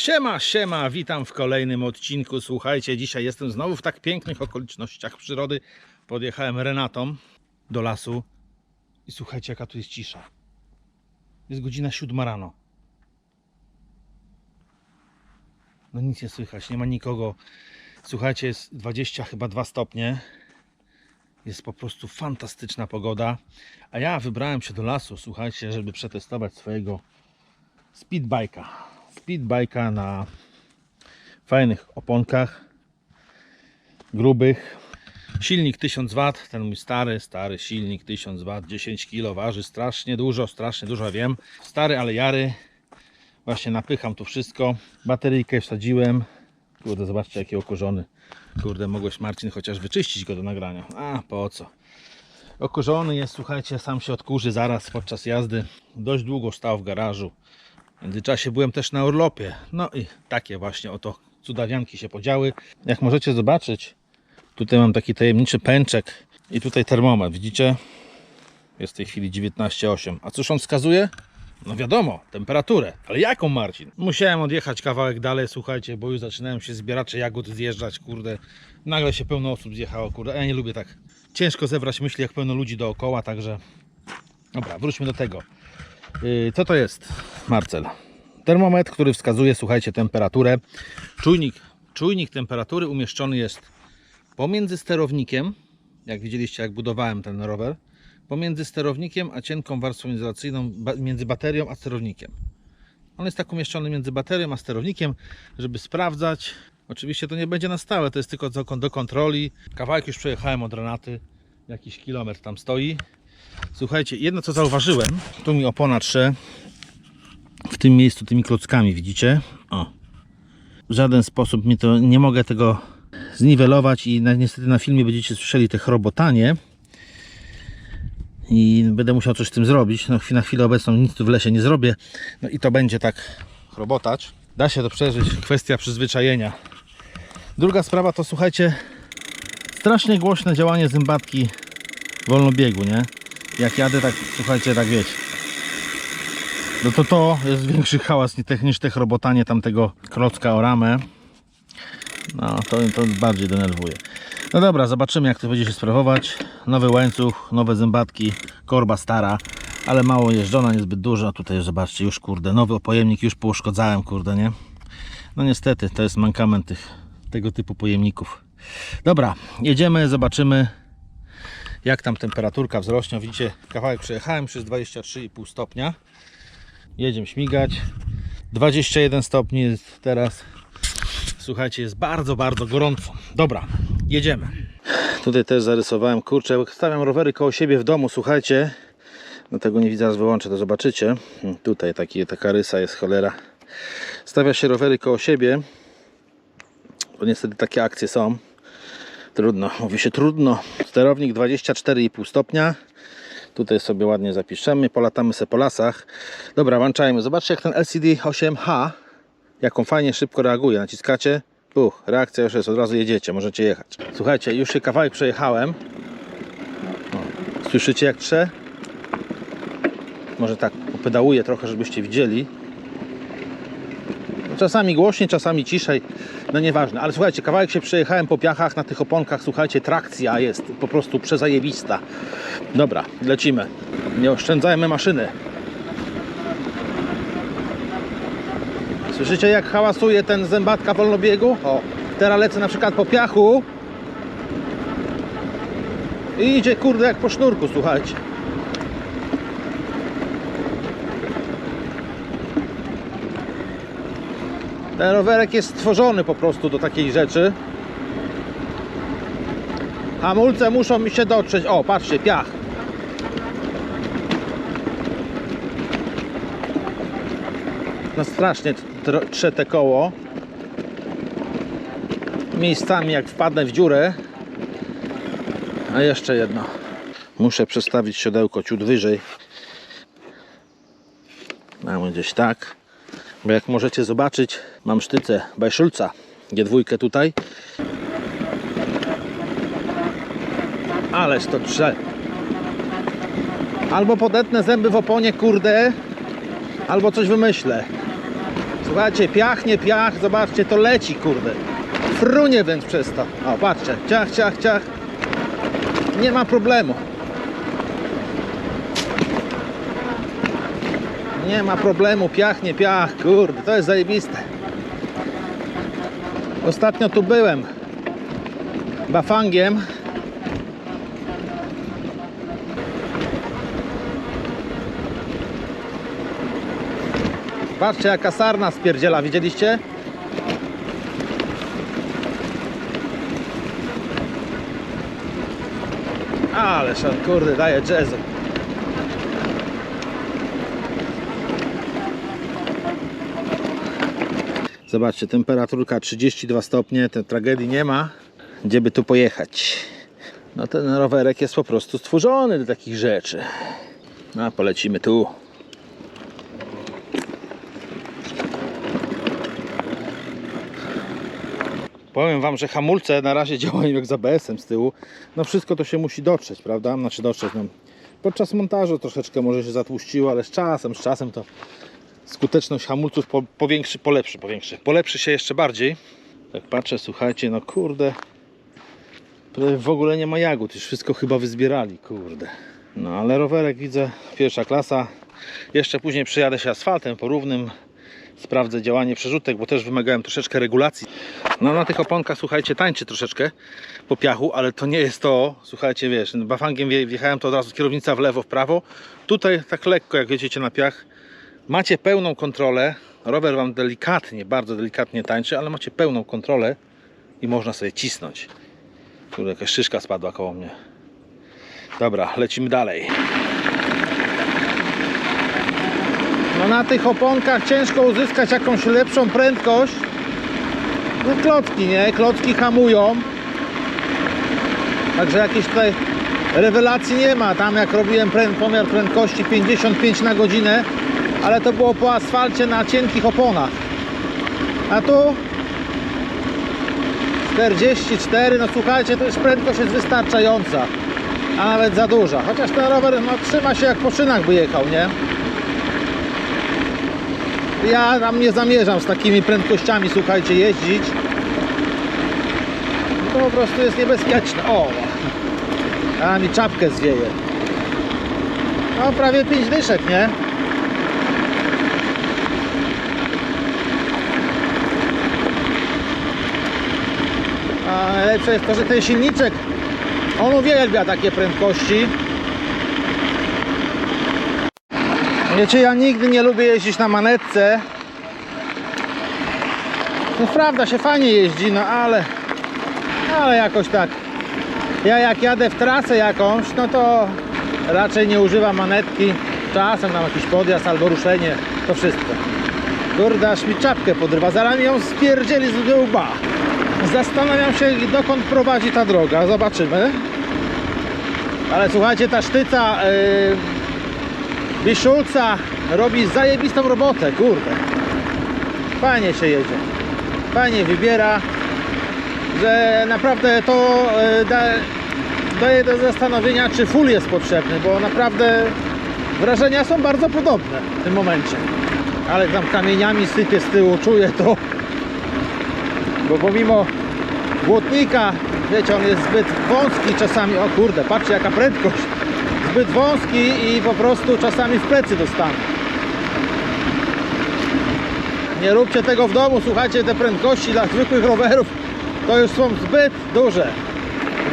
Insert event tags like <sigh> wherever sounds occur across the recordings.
Siema, siema, witam w kolejnym odcinku. Słuchajcie, dzisiaj jestem znowu w tak pięknych okolicznościach przyrody. Podjechałem Renatą do lasu i słuchajcie, jaka tu jest cisza. Jest godzina siódma rano. No nic nie słychać, nie ma nikogo. Słuchajcie, jest 20 chyba 2 stopnie. Jest po prostu fantastyczna pogoda. A ja wybrałem się do lasu, słuchajcie, żeby przetestować swojego speedbike'a. Speedbike'a na fajnych oponkach, grubych. Silnik 1000 W, ten mój stary, stary silnik 1000 W, 10 kg waży strasznie dużo, strasznie dużo wiem. Stary, ale jary. Właśnie napycham tu wszystko. Bateryjkę wsadziłem. Kurde, zobaczcie jaki okurzony. Kurde, mogłeś Marcin chociaż wyczyścić go do nagrania. A, po co? Okurzony jest, słuchajcie, sam się odkurzy zaraz podczas jazdy. Dość długo stał w garażu. W międzyczasie byłem też na urlopie. No i takie właśnie oto cudawianki się podziały. Jak możecie zobaczyć, tutaj mam taki tajemniczy pęczek i tutaj termometr, widzicie? Jest w tej chwili 19,8. A cóż on wskazuje? No wiadomo, temperaturę. Ale jaką Marcin? Musiałem odjechać kawałek dalej, słuchajcie, bo już zaczynają się zbieracze jagód zjeżdżać, kurde. Nagle się pełno osób zjechało, kurde. Ja nie lubię tak ciężko zebrać myśli, jak pełno ludzi dookoła, także... Dobra, wróćmy do tego. Yy, Co to jest, Marcel? Termometr, który wskazuje, słuchajcie, temperaturę. Czujnik, czujnik temperatury umieszczony jest pomiędzy sterownikiem, jak widzieliście, jak budowałem ten rower, pomiędzy sterownikiem a cienką warstwą izolacyjną, między baterią a sterownikiem. On jest tak umieszczony między baterią a sterownikiem, żeby sprawdzać. Oczywiście to nie będzie na stałe, to jest tylko do kontroli. Kawałek już przejechałem od Renaty, jakiś kilometr tam stoi. Słuchajcie, jedno co zauważyłem, tu mi opona trze w tym miejscu tymi klockami, widzicie? O. W żaden sposób mi to, nie mogę tego zniwelować i na, niestety na filmie będziecie słyszeli te chrobotanie i będę musiał coś z tym zrobić. No na chwilę obecną nic tu w lesie nie zrobię. No i to będzie tak chrobotać. Da się to przeżyć, kwestia przyzwyczajenia. Druga sprawa to słuchajcie, strasznie głośne działanie zębatki wolnobiegu, nie? Jak jadę tak, słuchajcie, tak wiecie. No to to jest większy hałas niż te chrobotanie tamtego klocka o ramę. No to, to bardziej denerwuje. No dobra, zobaczymy jak to będzie się sprawować. Nowy łańcuch, nowe zębatki, korba stara, ale mało jeżdżona, niezbyt dużo. Tutaj zobaczcie, już kurde, nowy opojemnik już pouszkodzałem, kurde, nie? No niestety, to jest mankament tych, tego typu pojemników. Dobra, jedziemy, zobaczymy jak tam temperaturka wzrośnie. Widzicie, kawałek przejechałem, jest 23,5 stopnia. Jedziemy śmigać. 21 stopni jest teraz. Słuchajcie, jest bardzo, bardzo gorąco. Dobra, jedziemy. Tutaj też zarysowałem, kurczę, stawiam rowery koło siebie w domu, słuchajcie. No tego nie widzę, wyłączę, to zobaczycie. Hmm, Tutaj taki, taka rysa jest cholera. Stawia się rowery koło siebie, bo niestety takie akcje są. Trudno, mówi się trudno. Sterownik 24,5 stopnia. Tutaj sobie ładnie zapiszemy, polatamy sobie po lasach. Dobra, włączajmy. Zobaczcie jak ten LCD 8H, jaką fajnie szybko reaguje. Naciskacie, puch, reakcja już jest, od razu jedziecie, możecie jechać. Słuchajcie, już się kawałek przejechałem. Słyszycie jak trze? Może tak popedałuję trochę, żebyście widzieli. Czasami głośniej, czasami ciszej, no nieważne. Ale słuchajcie, kawałek się przejechałem po piachach na tych oponkach, słuchajcie, trakcja jest po prostu przezajebista. Dobra, lecimy. Nie oszczędzajmy maszyny. Słyszycie jak hałasuje ten zębatka wolnobiegu? O, teraz lecę na przykład po piachu. I idzie kurde jak po sznurku, słuchajcie. Ten rowerek jest stworzony po prostu do takiej rzeczy. Hamulce muszą mi się dotrzeć. O, patrzcie, piach. No strasznie tr- trze te koło. Miejscami jak wpadnę w dziurę. A jeszcze jedno. Muszę przestawić siodełko ciut wyżej. Mamy gdzieś tak. Bo jak możecie zobaczyć, mam sztycę Bajszulca. G2 tutaj. Ależ to trze. Albo podetnę zęby w oponie, kurde, albo coś wymyślę. Słuchajcie, piach, nie piach, zobaczcie, to leci, kurde. Frunie wręcz przez to. O, patrzcie, ciach, ciach, ciach. Nie ma problemu. Nie ma problemu, piach, nie piach, kurde, to jest zajebiste. Ostatnio tu byłem bafangiem. Patrzcie jaka sarna spierdziela, widzieliście? Ale szan, kurde, daje jazzu. Zobaczcie, temperaturka 32 stopnie, tej tragedii nie ma. Gdzie by tu pojechać? No ten rowerek jest po prostu stworzony do takich rzeczy. No, polecimy tu. Powiem Wam, że hamulce na razie <laughs> działają jak z ABS-em z tyłu. No wszystko to się musi dotrzeć, prawda? Znaczy dotrzeć, no. Podczas montażu troszeczkę może się zatłuściło, ale z czasem, z czasem to skuteczność hamulców po, powiększy, polepszy, powiększy. Polepszy się jeszcze bardziej. Tak patrzę, słuchajcie, no kurde. W ogóle nie ma jagód, już wszystko chyba wyzbierali, kurde. No ale rowerek widzę, pierwsza klasa. Jeszcze później przyjadę się asfaltem porównym. Sprawdzę działanie przerzutek, bo też wymagałem troszeczkę regulacji. No na tych oponkach, słuchajcie, tańczy troszeczkę po piachu, ale to nie jest to, słuchajcie, wiesz, bafangiem wje- wjechałem to od razu kierownica w lewo, w prawo. Tutaj tak lekko, jak jedziecie na piach, macie pełną kontrolę. Rower Wam delikatnie, bardzo delikatnie tańczy, ale macie pełną kontrolę i można sobie cisnąć. Tu jakaś szyszka spadła koło mnie. Dobra, lecimy dalej. No na tych oponkach ciężko uzyskać jakąś lepszą prędkość. No klocki, nie? Klocki hamują. Także jakiejś tutaj rewelacji nie ma. Tam jak robiłem pomiar prędkości 55 na godzinę, ale to było po asfalcie na cienkich oponach. A tu 44, no słuchajcie, to już prędkość jest wystarczająca, a nawet za duża. Chociaż ten rower no, trzyma się jak po szynach by jechał, nie? Ja tam nie zamierzam z takimi prędkościami, słuchajcie, jeździć. To po prostu jest niebezpieczne. O! A mi czapkę zwieje. No prawie 5 dyszek, nie? A najlepsze jest to, że ten silniczek on uwielbia takie prędkości. Wiecie, ja nigdy nie lubię jeździć na manetce. No prawda, się fajnie jeździ, no ale ale jakoś tak. Ja jak jadę w trasę jakąś, no to raczej nie używam manetki. Czasem tam jakiś podjazd albo ruszenie, to wszystko. Kurde, aż mi czapkę podrywa, zaraz mi ją spierdzieli z łba. Zastanawiam się, dokąd prowadzi ta droga, zobaczymy. Ale słuchajcie, ta sztyca yy, Biszulca robi zajebistą robotę, kurde. Fajnie się jedzie. Fajnie wybiera, że naprawdę to yy, da, daje do zastanowienia, czy full jest potrzebny, bo naprawdę wrażenia są bardzo podobne w tym momencie. Ale tam kamieniami sypie z tyłu, czuję to. Bo pomimo błotnika, wiecie, on jest zbyt wąski czasami. O kurde, patrzcie jaka prędkość. Zbyt wąski i po prostu czasami w plecy dostanę. Nie róbcie tego w domu, słuchajcie, te prędkości dla zwykłych rowerów to już są zbyt duże.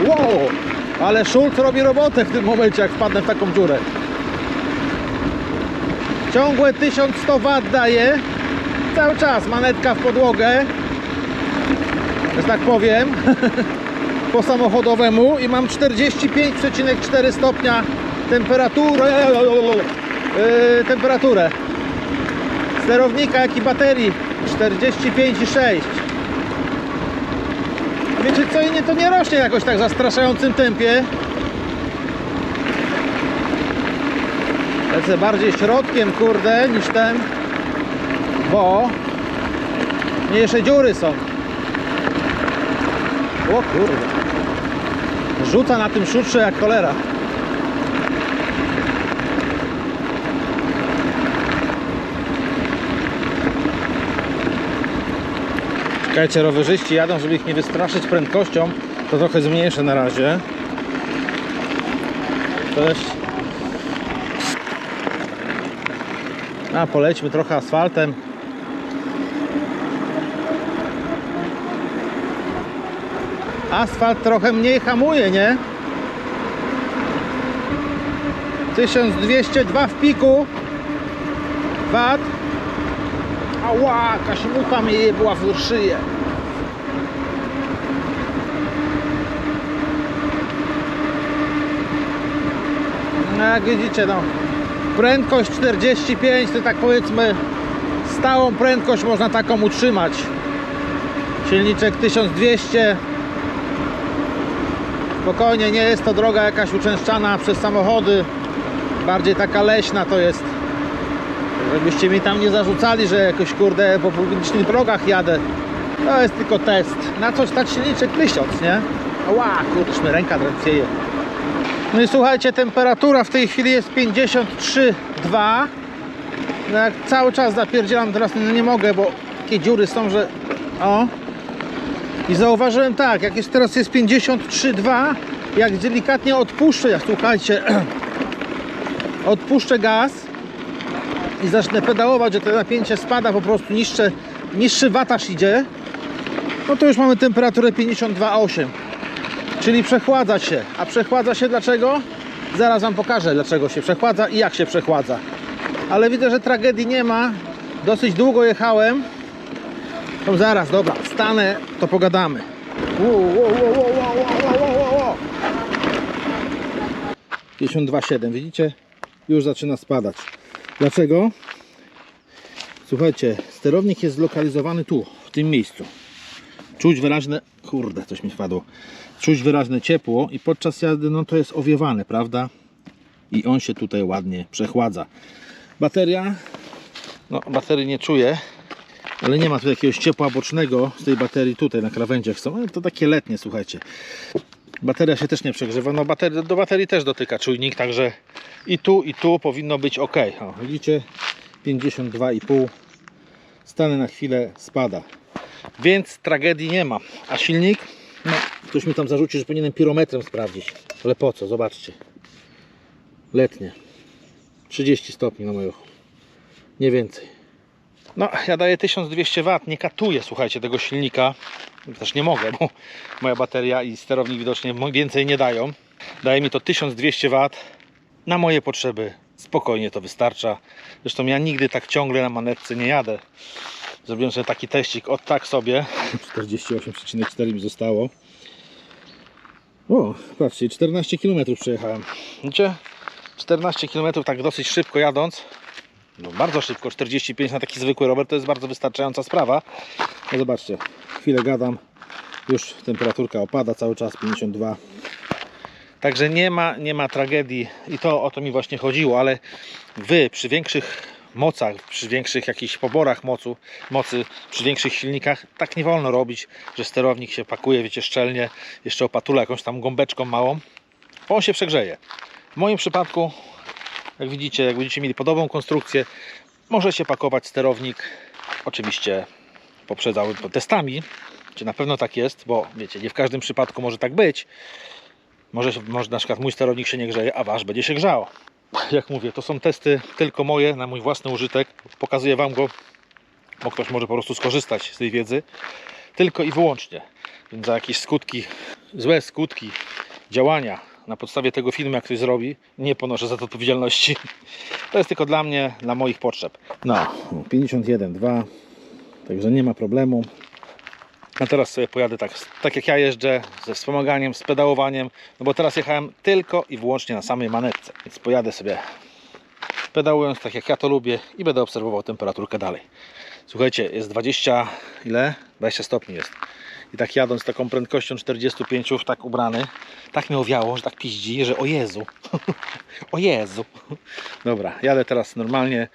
Wow! Ale Schulz robi robotę w tym momencie, jak wpadnę w taką dziurę. Ciągłe 1100 W daje. Cały czas manetka w podłogę. Że tak powiem. <laughs> po samochodowemu i mam 45,4 stopnia temperaturę. Yy, temperaturę. Sterownika, jak i baterii 45,6. Wiecie co, i nie, to nie rośnie jakoś tak zastraszającym tempie. Lecę bardziej środkiem, kurde, niż ten, bo mniejsze dziury są. O kurde. Rzuca na tym szutrze jak cholera. Czekajcie, rowerzyści jadą, żeby ich nie wystraszyć prędkością, to trochę zmniejszę na razie. Cześć. A, polećmy trochę asfaltem. Asfalt trochę mniej hamuje, nie? 1202 w piku. Wat. Ała, jakaś mucha mnie była w szyję. No jak widzicie, no prędkość 45 to tak powiedzmy stałą prędkość można taką utrzymać. Silniczek 1200 Spokojnie, nie jest to droga jakaś uczęszczana przez samochody. Bardziej taka leśna to jest. Żebyście mi tam nie zarzucali, że jakoś kurde po publicznych drogach jadę. To jest tylko test. Na coś stać silniczek 1000, nie? Ła, już mi ręka drętwieje. No i słuchajcie, temperatura w tej chwili jest 53,2. No jak cały czas zapierdzielam, teraz nie mogę, bo takie dziury są, że... O! I zauważyłem tak, jak jest teraz jest 53,2, jak delikatnie odpuszczę, jak słuchajcie, <clears throat> odpuszczę gaz i zacznę pedałować, że to napięcie spada, po prostu niższe, niższy wataż idzie, no to już mamy temperaturę 52,8. Czyli przechładza się. A przechładza się dlaczego? Zaraz Wam pokażę dlaczego się przechładza i jak się przechładza. Ale widzę, że tragedii nie ma. Dosyć długo jechałem. To zaraz, dobra, stanę, to pogadamy. Wow, wow, wow, wow, wow, wow, wow, wow. 52,7, widzicie? Już zaczyna spadać. Dlaczego? Słuchajcie, sterownik jest zlokalizowany tu, w tym miejscu. Czuć wyraźne, kurde, coś mi wpadło. Czuć wyraźne ciepło i podczas jazdy no to jest owiewane, prawda? I on się tutaj ładnie przechładza. Bateria, no baterii nie czuję, ale nie ma tu jakiegoś ciepła bocznego z tej baterii tutaj na krawędziach są. Ale to takie letnie, słuchajcie. Bateria się też nie przegrzewa. No baterii, do baterii też dotyka czujnik, także i tu i tu powinno być ok. O, widzicie? 52,5 stany na chwilę spada. Więc tragedii nie ma. A silnik? No, ktoś mi tam zarzuci, że powinienem pirometrem sprawdzić. Ale po co? Zobaczcie. Letnie. 30 stopni na moją. Nie więcej. No, ja daję 1200 W, nie katuję, słuchajcie, tego silnika. Też nie mogę, bo moja bateria i sterownik widocznie więcej nie dają. Daje mi to 1200 W na moje potrzeby. Spokojnie to wystarcza. Zresztą ja nigdy tak ciągle na manetce nie jadę. Zrobiłem sobie taki teścik od tak sobie. 48,4 mi zostało. O, patrzcie, 14 km przejechałem. Widzicie? 14 km tak dosyć szybko jadąc. No bardzo szybko, 45 na taki zwykły rower to jest bardzo wystarczająca sprawa. No zobaczcie, chwilę gadam, już temperaturka opada cały czas 52. Także nie ma, nie ma tragedii i to o to mi właśnie chodziło, ale wy przy większych mocach, przy większych jakichś poborach mocu, mocy, przy większych silnikach, tak nie wolno robić, że sterownik się pakuje, wiecie, szczelnie, jeszcze opatula jakąś tam gąbeczką małą, bo on się przegrzeje. W moim przypadku jak widzicie, jak będziecie mieli podobną konstrukcję, możecie pakować sterownik, oczywiście poprzedzały testami, czy na pewno tak jest, bo wiecie, nie w każdym przypadku może tak być. Może, się- może na przykład mój sterownik się nie grzeje, a wasz będzie się grzał. <laughs> Jak mówię, to są testy tylko moje, na mój własny użytek. Pokazuję Wam go, bo ktoś może po prostu skorzystać z tej wiedzy. Tylko i wyłącznie. Więc za jakieś skutki, złe skutki działania na podstawie tego filmu, jak ktoś zrobi, nie ponoszę za to odpowiedzialności. To jest tylko dla mnie, dla moich potrzeb. No, 51,2, także nie ma problemu. A teraz sobie pojadę tak, tak jak ja jeżdżę, ze wspomaganiem, z pedałowaniem, no bo teraz jechałem tylko i wyłącznie na samej manetce, więc pojadę sobie pedałując tak jak ja to lubię i będę obserwował temperaturkę dalej. Słuchajcie, jest 20, ile? 20 stopni jest. I tak jadąc taką prędkością 45, tak ubrany, tak mnie owiało, że tak piździ, że o Jezu, <laughs> o Jezu. Dobra, jadę teraz normalnie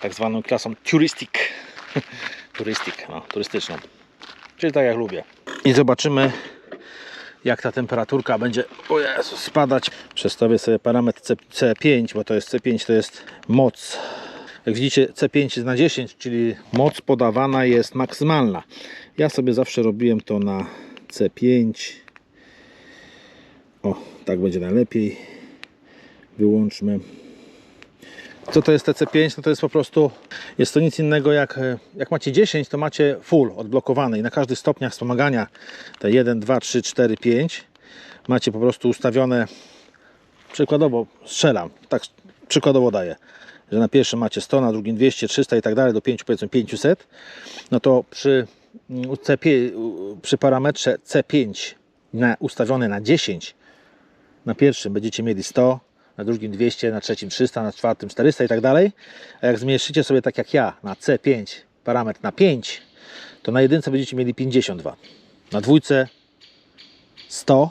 tak zwaną klasą turistic, <laughs> turistic, no, turystyczną. Czyli tak jak lubię. I zobaczymy jak ta temperaturka będzie o Jezu, spadać. Przestawię sobie parametr C, C5, bo to jest C5, to jest moc Jak widzicie C5 jest na 10, czyli moc podawana jest maksymalna. Ja sobie zawsze robiłem to na C5. O, tak będzie najlepiej. Wyłączmy. Co to jest TC5? No to jest po prostu, jest to nic innego jak, e, jak macie 10, to macie full odblokowany i na każdych stopniach wspomagania te 1, 2, 3, 4, 5 macie po prostu ustawione przykładowo strzelam, tak przykładowo daję, że na pierwszym macie 100, na drugim 200, 300 i tak dalej do 5 powiedzmy 500 no to przy, C5, przy parametrze C5 na, ustawione na 10 na pierwszym będziecie mieli 100 na drugim 200, na trzecim 300, na czwartym 400 i tak dalej. A jak zmniejszycie sobie tak jak ja na C5 parametr na 5, to na jedynce będziecie mieli 52. Na dwójce 100,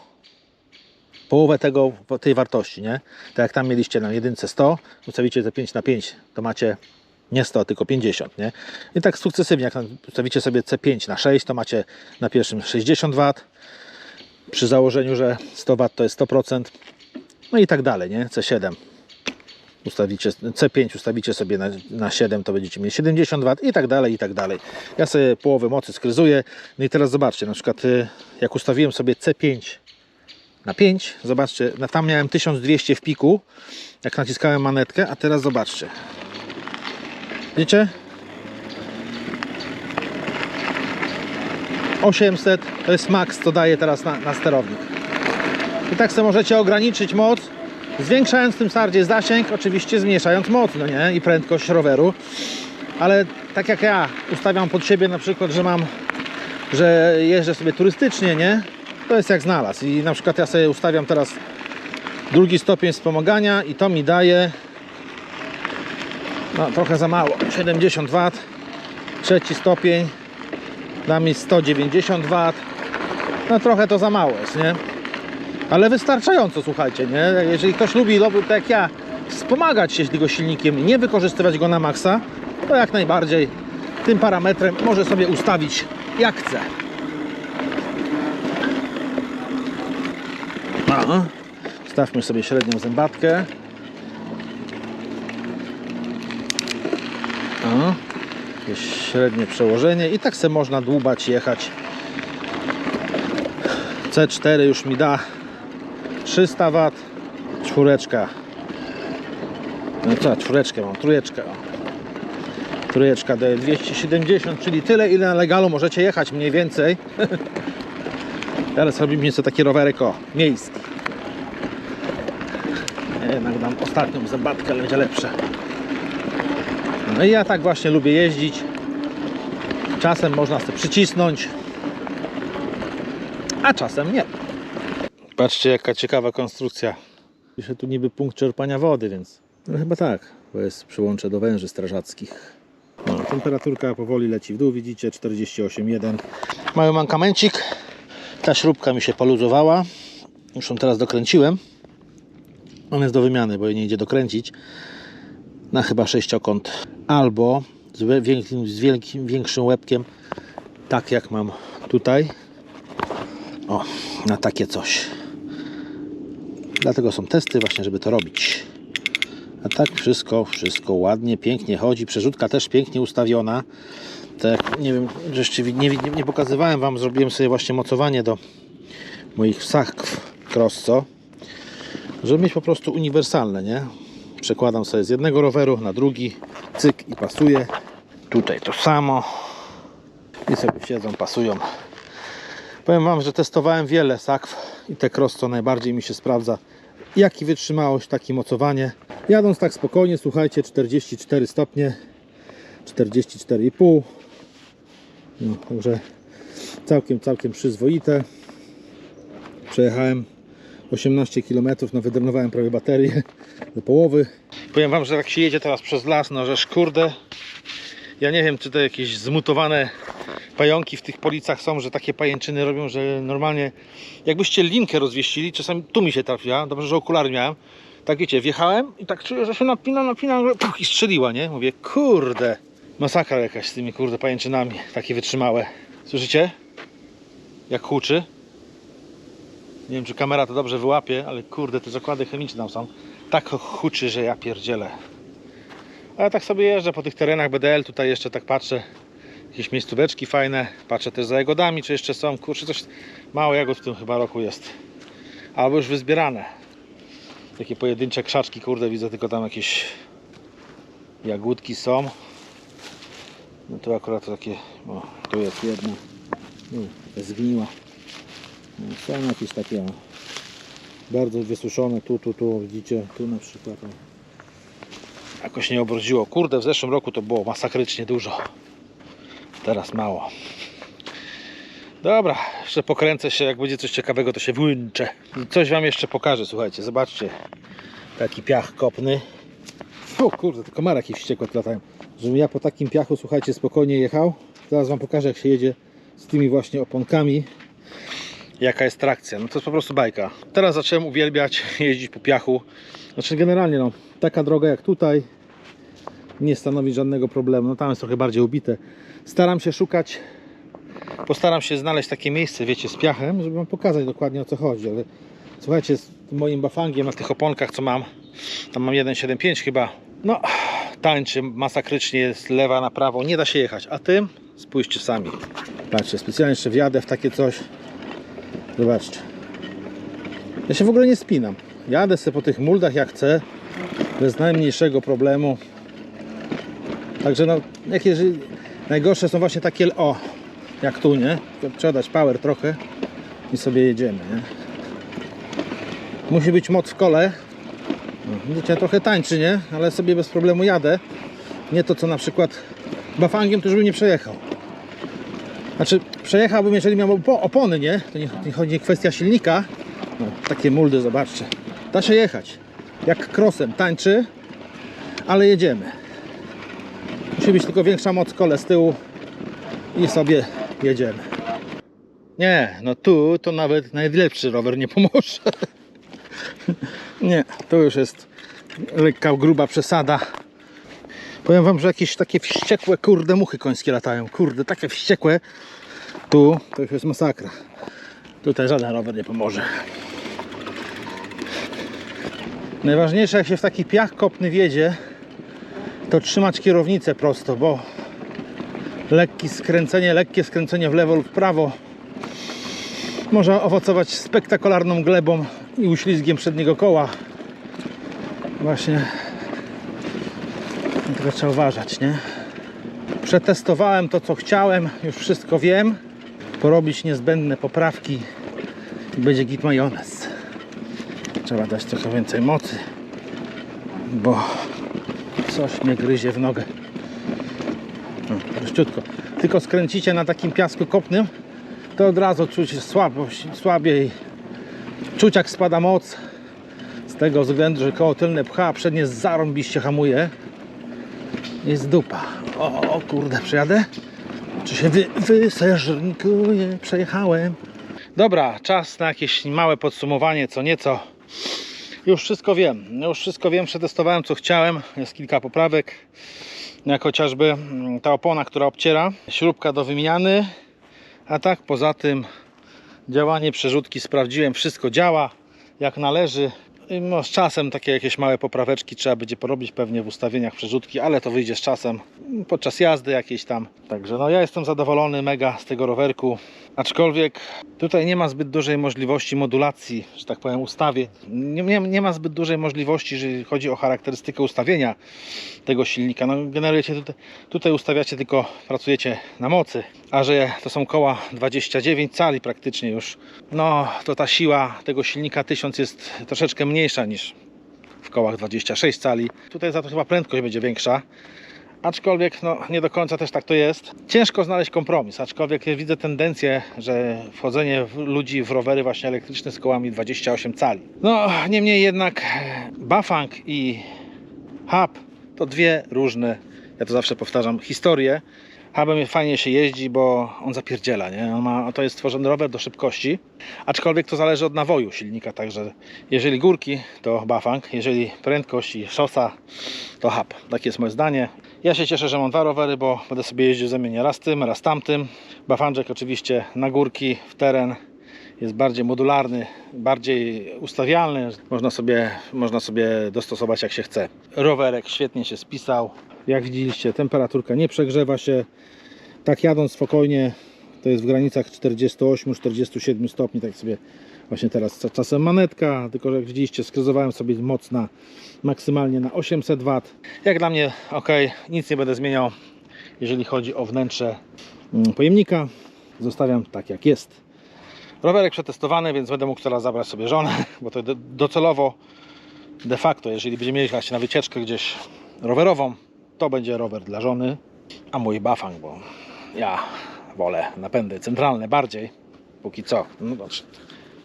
połowę tego, tej wartości, nie? Tak jak tam mieliście na jedynce 100, ustawicie te 5 na 5, to macie nie 100, tylko 50, nie? I tak sukcesywnie, jak ustawicie sobie C5 na 6, to macie na pierwszym 60 W, przy założeniu, że 100 W to jest 100%, no i tak dalej, nie? C7 ustawicie, C5 ustawicie sobie na, na 7, to będziecie mieli 70 W i tak dalej, i tak dalej. Ja sobie połowę mocy skryzuję. No i teraz zobaczcie, na przykład y, jak ustawiłem sobie C5 na 5, zobaczcie, tam miałem 1200 w piku, jak naciskałem manetkę, a teraz zobaczcie. Widzicie? 800 to jest maks, co daje teraz na, na sterownik. I tak sobie możecie ograniczyć moc, zwiększając tym stardzie zasięg, oczywiście zmniejszając moc, no nie? I prędkość roweru. Ale tak jak ja ustawiam pod siebie na przykład, że mam, że jeżdżę sobie turystycznie, nie? To jest jak znalazł. I na przykład ja sobie ustawiam teraz drugi stopień wspomagania i to mi daje no trochę za mało, 70 W. Trzeci stopień da mi 190 W. No trochę to za mało jest, nie? Ale wystarczająco, słuchajcie, nie? Jeżeli ktoś lubi, tak jak ja, wspomagać się tego silnikiem, nie wykorzystywać go na maksa, to jak najbardziej tym parametrem może sobie ustawić jak chce. No. Stawmy sobie średnią zębatkę. Jakieś średnie przełożenie i tak se można dłubać, jechać. C4 już mi da 300 W, czwóreczka. No co, czwóreczkę mam, trójeczkę. Trójeczka daje 270, czyli tyle, ile na legalu możecie jechać mniej więcej. <laughs> Teraz robimy nieco taki rowerek o, miejski. Jednak dam ostatnią zębatkę, będzie lepsze. No i ja tak właśnie lubię jeździć. Czasem można sobie przycisnąć, a czasem nie. Patrzcie jaka ciekawa konstrukcja. Pisze tu niby punkt czerpania wody, więc no chyba tak, bo jest przyłącze do węży strażackich. No, temperaturka powoli leci w dół, widzicie 48,1. Mały mankamencik. Ta śrubka mi się poluzowała. Już ją teraz dokręciłem. On jest do wymiany, bo jej nie idzie dokręcić. Na chyba sześciokąt. Albo z, wielkim, z wielkim, większym łebkiem. Tak jak mam tutaj. O, na takie coś. Dlatego są testy właśnie, żeby to robić. A tak wszystko, wszystko ładnie, pięknie chodzi. Przerzutka też pięknie ustawiona. Tak, nie wiem, rzeczywiście nie, nie, nie pokazywałem Wam, zrobiłem sobie właśnie mocowanie do moich sakw Crosso, żeby mieć po prostu uniwersalne, nie? Przekładam sobie z jednego roweru na drugi, cyk i pasuje. Tutaj to samo. I sobie siedzą, pasują. Powiem Wam, że testowałem wiele sakw i te Crosso najbardziej mi się sprawdza. Jak i wytrzymałość, tak i mocowanie. Jadąc tak spokojnie, słuchajcie, 44 stopnie, 44,5. No, także całkiem, całkiem przyzwoite. Przejechałem 18 km, no wydrenowałem prawie baterię do połowy. Powiem Wam, że jak się jedzie teraz przez las, no żeż kurde, ja nie wiem, czy to jakieś zmutowane pająki w tych policach są, że takie pajęczyny robią, że normalnie jakbyście linkę rozwieścili, czasami tu mi się trafiła, dobrze, że okulary miałem, tak wiecie, wjechałem i tak czuję, że się napina, napina, puch, i strzeliła, nie? Mówię, kurde, masakra jakaś z tymi kurde pajęczynami, takie wytrzymałe. Słyszycie? Jak huczy. Nie wiem, czy kamera to dobrze wyłapie, ale kurde, te zakłady chemiczne tam są. Tak huczy, że ja pierdzielę. Ale tak sobie jeżdżę po tych terenach BDL, tutaj jeszcze tak patrzę, jakieś miejscóweczki fajne, patrzę też za jagodami, czy jeszcze są, kurczę, coś mało jagód w tym chyba roku jest. Albo już wyzbierane. Takie pojedyncze krzaczki, kurde, widzę tylko tam jakieś jagódki są. No tu akurat takie, o, tu jest jedna, no, zgniła. Są jakieś takie bardzo wysuszone, tu, tu, tu, widzicie, tu na przykład. Jakoś nie obrodziło. Kurde, w zeszłym roku to było masakrycznie dużo. Teraz mało. Dobra, jeszcze pokręcę się, jak będzie coś ciekawego, to się wyłączę. Coś Wam jeszcze pokażę, słuchajcie, zobaczcie. Taki piach kopny. O kurde, to komary jakieś wściekłe latają. Żebym ja po takim piachu, słuchajcie, spokojnie jechał. Zaraz Wam pokażę, jak się jedzie z tymi właśnie oponkami. Jaka jest trakcja. No to jest po prostu bajka. Teraz zacząłem uwielbiać jeździć po piachu. Znaczy generalnie, no, taka droga jak tutaj nie stanowi żadnego problemu. No tam jest trochę bardziej ubite. Staram się szukać postaram się znaleźć takie miejsce, wiecie, z piachem, żeby wam pokazać dokładnie o co chodzi, ale słuchajcie, z moim bafangiem na tych oponkach, co mam, tam mam 1.75 chyba, no, tańczy masakrycznie z lewa na prawo, nie da się jechać, a tym spójrzcie sami. Patrzcie, specjalnie jeszcze wjadę w takie coś, zobaczcie. Ja się w ogóle nie spinam, jadę sobie po tych muldach jak chcę, bez najmniejszego problemu. Także no, jak jeżeli najgorsze są właśnie takie, o, jak tu, nie? Trzeba dać power trochę i sobie jedziemy, nie? Musi być moc w kole. Widzicie, trochę tańczy, nie? Ale sobie bez problemu jadę. Nie to, co na przykład bafangiem, to już bym nie przejechał. Znaczy, przejechałbym, jeżeli miał opo- opony, nie? To nie, nie chodzi kwestia silnika. No, takie muldy, zobaczcie. Da się jechać. Jak krosem tańczy, ale jedziemy. Musi być tylko większa moc kole z tyłu i sobie jedziemy. Nie, no tu to nawet najlepszy rower nie pomoże. <laughs> Nie, to już jest lekka, gruba przesada. Powiem wam, że jakieś takie wściekłe, kurde, muchy końskie latają. Kurde, takie wściekłe. Tu to już jest masakra. Tutaj żaden rower nie pomoże. Najważniejsze, jak się w taki piach kopny wiedzie, to trzymać kierownicę prosto, bo lekkie skręcenie, lekkie skręcenie w lewo lub w prawo może owocować spektakularną glebą i uślizgiem przedniego koła. Właśnie trzeba uważać, nie? Przetestowałem to, co chciałem, już wszystko wiem. Porobić niezbędne poprawki i będzie git majonez. Trzeba dać trochę więcej mocy, bo coś mnie gryzie w nogę. No, prościutko. Tylko skręcicie na takim piasku kopnym, to od razu czuć słabość, słabiej. Czuć jak spada moc. Z tego względu, że koło tylne pcha, a przednie zarąbiście hamuje. Jest dupa. O, o kurde, przejadę? Czy się wy? Przejechałem. Dobra, czas na jakieś małe podsumowanie, co nieco. Już wszystko wiem. Już wszystko wiem, przetestowałem co chciałem. Jest kilka poprawek. Jak chociażby mm, ta opona, która obciera. Śrubka do wymiany. A tak poza tym działanie przerzutki sprawdziłem. Wszystko działa jak należy. I No, z czasem takie jakieś małe popraweczki trzeba będzie porobić pewnie w ustawieniach przerzutki, ale to wyjdzie z czasem podczas jazdy jakiejś tam. Także no ja jestem zadowolony mega z tego rowerku. Aczkolwiek tutaj nie ma zbyt dużej możliwości modulacji, że tak powiem, ustawie. Nie, nie, nie ma zbyt dużej możliwości, jeżeli chodzi o charakterystykę ustawienia tego silnika. No, generujecie tutaj, tutaj ustawiacie tylko, pracujecie na mocy, a że to są koła 29 cali praktycznie już, no to ta siła tego silnika 1000 jest troszeczkę mniejsza niż w kołach 26 cali. Tutaj za to chyba prędkość będzie większa. Aczkolwiek no, nie do końca też tak to jest. Ciężko znaleźć kompromis, aczkolwiek widzę tendencję, że wchodzenie ludzi w rowery właśnie elektryczne z kołami 28 cali. No, niemniej jednak Bafang i Hub to dwie różne, ja to zawsze powtarzam, historie. Hubem fajnie się jeździ, bo on zapierdziela, nie? On ma, to jest stworzony rower do szybkości, aczkolwiek to zależy od nawoju silnika, także jeżeli górki to Bafang, jeżeli prędkość i szosa to Hub. Takie jest moje zdanie. Ja się cieszę, że mam dwa rowery, bo będę sobie jeździł zamienię raz tym, raz tamtym. Bafanczek oczywiście na górki, w teren jest bardziej modularny, bardziej ustawialny. Można sobie, można sobie dostosować jak się chce. Rowerek świetnie się spisał. Jak widzieliście, temperaturka nie przegrzewa się. Tak jadąc spokojnie, to jest w granicach 48-47 stopni, tak sobie właśnie teraz czasem manetka, tylko jak widzieliście, skrzyzowałem sobie moc na maksymalnie na 800 W. Jak dla mnie ok, nic nie będę zmieniał, jeżeli chodzi o wnętrze mm, pojemnika. Zostawiam tak jak jest. Rowerek przetestowany, więc będę mógł teraz zabrać sobie żonę, <laughs> bo to do- docelowo de facto, jeżeli będziemy jechać na wycieczkę gdzieś rowerową, to będzie rower dla żony, a mój bafang, bo ja wolę napędy centralne bardziej, póki co. No dobrze,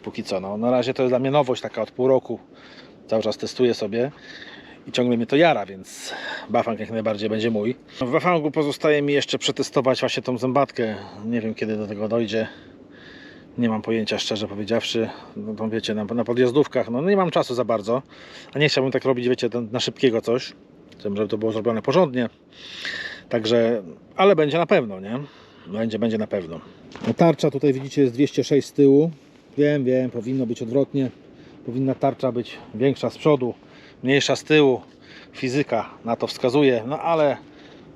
póki co. No, na razie to jest dla mnie nowość taka od pół roku. Cały czas testuję sobie i ciągle mnie to jara, więc bafang jak najbardziej będzie mój. W bafangu pozostaje mi jeszcze przetestować właśnie tą zębatkę. Nie wiem kiedy do tego dojdzie. Nie mam pojęcia, szczerze powiedziawszy. No to wiecie, na, na podjazdówkach, no nie mam czasu za bardzo. A nie chciałbym tak robić, wiecie, na- szybkiego coś. Chciałbym, żeby to było zrobione porządnie. Także, ale będzie na pewno, nie? Będzie, będzie na pewno. Tarcza tutaj widzicie jest 206 z tyłu. Wiem, wiem, powinno być odwrotnie. Powinna tarcza być większa z przodu, mniejsza z tyłu. Fizyka na to wskazuje, no ale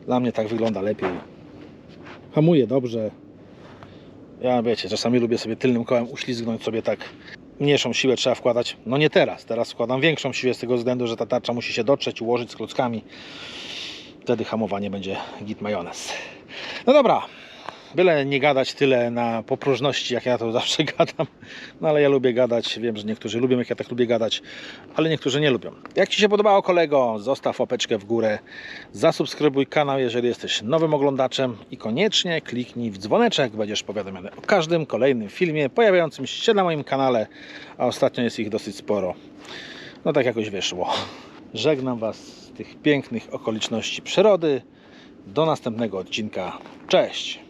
dla mnie tak wygląda lepiej. Hamuje dobrze. Ja wiecie, czasami lubię sobie tylnym kołem uślizgnąć sobie tak. Mniejszą siłę trzeba wkładać. No nie teraz. Teraz wkładam większą siłę z tego względu, że ta tarcza musi się dotrzeć, ułożyć z klockami. Wtedy hamowanie będzie git majonez. No dobra. Byle nie gadać tyle na popróżności, jak ja to <laughs> zawsze gadam. No ale ja lubię gadać. Wiem, że niektórzy lubią, jak ja tak lubię gadać, ale niektórzy nie lubią. Jak Ci się podobało, kolego, zostaw łapeczkę w górę, zasubskrybuj kanał, jeżeli jesteś nowym oglądaczem i koniecznie kliknij w dzwoneczek, będziesz powiadomiony o każdym kolejnym filmie pojawiającym się na moim kanale, a ostatnio jest ich dosyć sporo. No tak jakoś wyszło. Żegnam Was z tych pięknych okoliczności przyrody. Do następnego odcinka. Cześć!